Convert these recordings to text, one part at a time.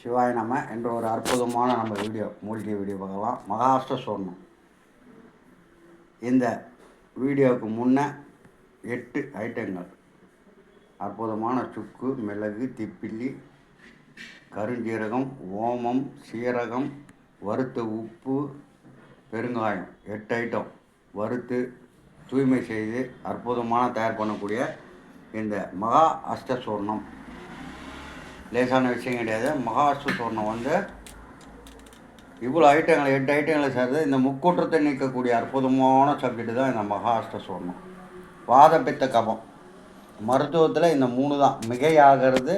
சிவாய நம்ம என்ற ஒரு அற்புதமான நம்ம வீடியோ மூலிகை வீடியோ பார்க்கலாம். மகாஷ்ட சொர்ணம். இந்த வீடியோவுக்கு முன்னே எட்டு ஐட்டங்கள். அற்புதமான சுக்கு மிளகு திப்பில்லி கருஞ்சீரகம் ஓமம் சீரகம் வறுத்த உப்பு பெருங்காயம். எட்டு ஐட்டம். வறுத்து தூய்மை செய்து அற்புதமான தயார் பண்ணக்கூடிய இந்த மகா அஷ்ட சொர்ணம். லேசான விஷயம் கிடையாது. மகா அஷ்ட வந்து இவ்வளோ ஐட்டங்களை எட்டு ஐட்டங்களை சேர்ந்து இந்த முக்கூற்றத்தை நீக்கக்கூடிய அற்புதமான சப்ஜெக்ட் தான் இந்த மகாஷ்ட சொர்ணம். வாதப்பித்த கபம். மருத்துவத்தில் இந்த மூணு தான். மிகையாகிறது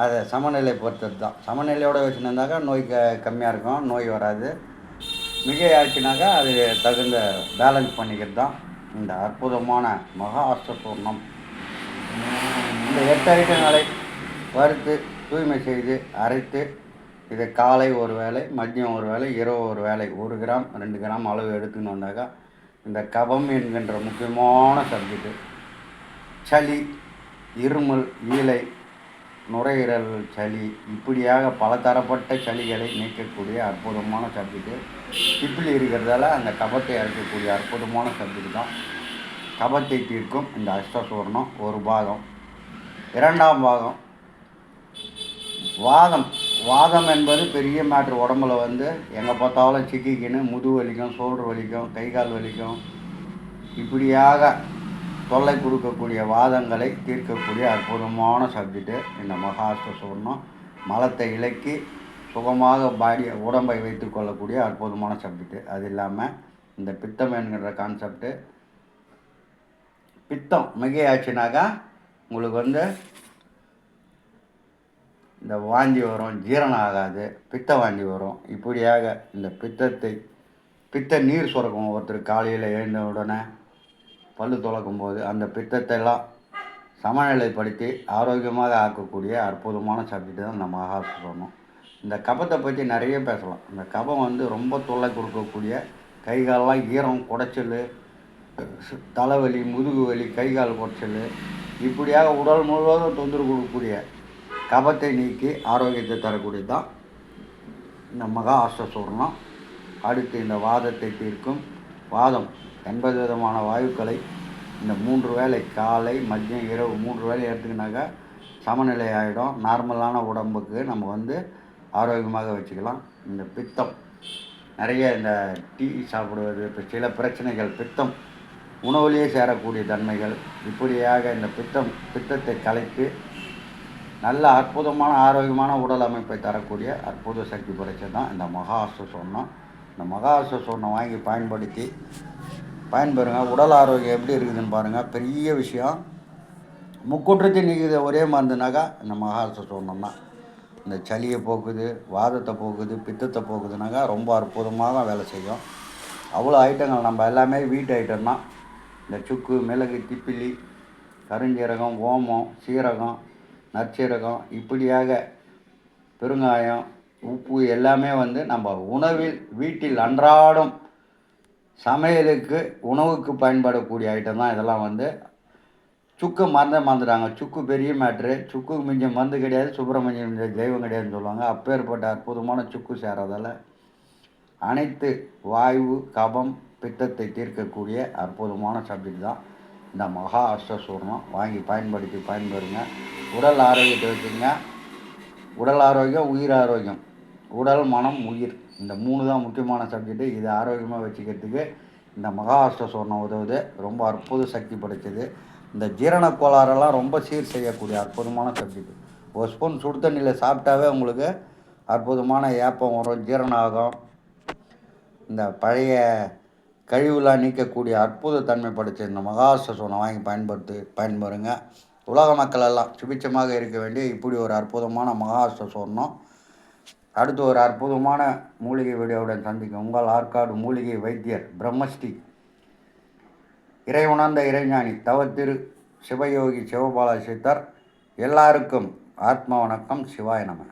அதை சமநிலை பொறுத்தது தான் சமநிலையோடு வச்சுருந்தாக்கா நோய் க கம்மியாக இருக்கும். நோய் வராது. மிகையாச்சுனாக்கா அது தகுந்த பேலன்ஸ் பண்ணிக்கிறது தான் இந்த அற்புதமான மகா அஷ்டசூர்ணம் இந்த எட்டு ஐட்டங்களை வறுத்து தூய்மை செய்து அரைத்து இதை காலை ஒரு வேளை மதியம் ஒரு வேளை இரவு ஒரு வேளை ஒரு கிராம் ரெண்டு கிராம் அளவு எடுத்துன்னு வந்தாக்கா இந்த கபம் என்கின்ற முக்கியமான சப்ஜெக்ட்டு சளி இருமல் ஈலை நுரையீரல் சளி இப்படியாக பல தரப்பட்ட சளிகளை நீக்கக்கூடிய அற்புதமான சப்ஜெக்ட்டு இப்படி இருக்கிறதால அந்த கபத்தை அரைக்கக்கூடிய அற்புதமான சப்ஜெக்ட் தான். கபத்தை தீர்க்கும் இந்த அஷ்டசூர்ணம் ஒரு பாகம். இரண்டாம் பாகம் வாதம். வாதம் என்பது பெரிய மேட்ரு உடம்புல வந்து எங்கே பார்த்தாலும் சிக்கிக்கின்னு முது வலிக்கும் சோல்டர் வலிக்கும் கை கால் வலிக்கும். இப்படியாக தொல்லை கொடுக்கக்கூடிய வாதங்களை தீர்க்கக்கூடிய அற்புதமான சப்ஜெக்டு இந்த மகாஷ்ட சூர்ணம் மலத்தை இலக்கி சுகமாக பாடி உடம்பை வைத்து கொள்ளக்கூடிய அற்புதமான சப்ஜெக்டு அது இல்லாமல் இந்த பித்தம் என்கிற கான்செப்ட்டு பித்தம் மிகையாச்சுனாக்கா உங்களுக்கு வந்து இந்த வாந்தி வரும் ஜீரணம் ஆகாது பித்த வாந்தி வரும். இப்படியாக இந்த பித்தத்தை பித்த நீர் சுரக்கும் ஒருத்தர் காலையில் எழுந்த உடனே பல்லு துளக்கும் போது அந்த பித்தத்தை எல்லாம் சமநிலைப்படுத்தி ஆரோக்கியமாக ஆக்கக்கூடிய அற்புதமான சப்ஜெக்ட் தான் இந்த மகாசு சொன்னோம் இந்த கபத்தை பற்றி நிறைய பேசலாம். இந்த கபம் வந்து ரொம்ப தொல்லை கொடுக்கக்கூடிய கை காலெல்லாம் ஈரம் குடைச்சல் தலைவலி முதுகு வலி கை கால் குடைச்சல் இப்படியாக உடல் முழுவதும் தொந்தரவு கொடுக்கக்கூடிய கபத்தை நீக்கி ஆரோக்கியத்தை தரக்கூடியது தான் இந்த மகா அஷ்டசூர்ணம் அடுத்து இந்த வாதத்தை தீர்க்கும் வாதம். எண்பது விதமான வாயுக்களை இந்த மூன்று வேளை காலை மதியம் இரவு மூன்று வேளை எடுத்துக்கினாக்கா சமநிலை ஆகிடும் நார்மலான உடம்புக்கு நம்ம வந்து ஆரோக்கியமாக வச்சுக்கலாம். இந்த பித்தம். நிறைய இந்த டீ சாப்பிடுவது இப்போ சில பிரச்சனைகள் பித்தம். உணவுலேயே சேரக்கூடிய தன்மைகள். இப்படியாக இந்த பித்தம் பித்தத்தை கலைத்து நல்ல அற்புதமான ஆரோக்கியமான உடல் அமைப்பை தரக்கூடிய அற்புத சக்தி படைச்சது தான் இந்த மகாசு சொன்னம் இந்த மகாசு சொன்னம் வாங்கி பயன்படுத்தி பயன்பெறுங்க. உடல் ஆரோக்கியம் எப்படி இருக்குதுன்னு பாருங்கள் பெரிய விஷயம். முக்குற்றத்தை நீக்குது ஒரே மருந்துனாக்கா இந்த மகாசு சொன்னம் தான் இந்த சளியை போக்குது வாதத்தை போக்குது பித்தத்தை போக்குதுனாக்கா ரொம்ப அற்புதமாக வேலை செய்யும். அவ்வளோ ஐட்டங்கள் நம்ம எல்லாமே வீட்டு ஐட்டம் தான். இந்த சுக்கு மிளகு திப்பிலி கருஞ்சீரகம் ஓமம் சீரகம் நற்சீரகம் இப்படியாக பெருங்காயம் உப்பு எல்லாமே வந்து நம்ம உணவில் வீட்டில் அன்றாடம் சமையலுக்கு உணவுக்கு பயன்படக்கூடிய ஐட்டம் தான் இதெல்லாம் வந்து. சுக்கு மறந்தே மறந்துட்டாங்க. சுக்கு பெரிய மேட்ரு சுக்குக்கு மிஞ்ச மருந்து கிடையாது சுப்பிரமணியம் தெய்வம் கிடையாதுன்னு சொல்லுவாங்க. அப்பேற்பட்ட அற்புதமான சுக்கு சேரதால் அனைத்து வாயு கபம் பித்தத்தை தீர்க்கக்கூடிய அற்புதமான சப்ஜெக்ட் தான். இந்த மகா அஷ்டசூர்ணம். வாங்கி பயன்படுத்தி பயன்பெறுங்க. உடல் ஆரோக்கியத்தை வச்சுங்க உடல் ஆரோக்கியம் உயிர் ஆரோக்கியம். உடல் மனம் உயிர். இந்த மூணு தான் முக்கியமான சப்ஜெக்ட்டு இதை ஆரோக்கியமாக வச்சுக்கிறதுக்கு இந்த மகா அஷ்டசூர்ணம் உதவுது. ரொம்ப அற்புத சக்தி படைச்சது. இந்த ஜீரண கோளாறெல்லாம் ரொம்ப சீர் செய்யக்கூடிய அற்புதமான சப்ஜெக்ட் ஒரு ஸ்பூன் சுடு தண்ணியில் சாப்பிட்டாவே உங்களுக்கு அற்புதமான ஏப்பம் வரும் ஜீரணம் ஆகும். இந்த பழைய கழிவுலாம் நீக்கக்கூடிய அற்புத தன்மை படைத்த இந்த மகாசசோனை வாங்கி பயன்படுத்து பயன்பெறுங்க. உலக மக்கள் எல்லாம் சுபிச்சமாக இருக்க வேண்டிய இப்படி ஒரு அற்புதமான மகாஷ்ட அடுத்து ஒரு அற்புதமான மூலிகை வீடியோவுடன் சந்திக்கும் உங்கள் ஆற்காடு மூலிகை வைத்தியர் பிரம்மஸ்ரீ. இறை உணர்ந்த இறைஞானி தவத்திரு சிவயோகி சிவபால சித்தர் எல்லாருக்கும் ஆத்ம வணக்கம் சிவாய நம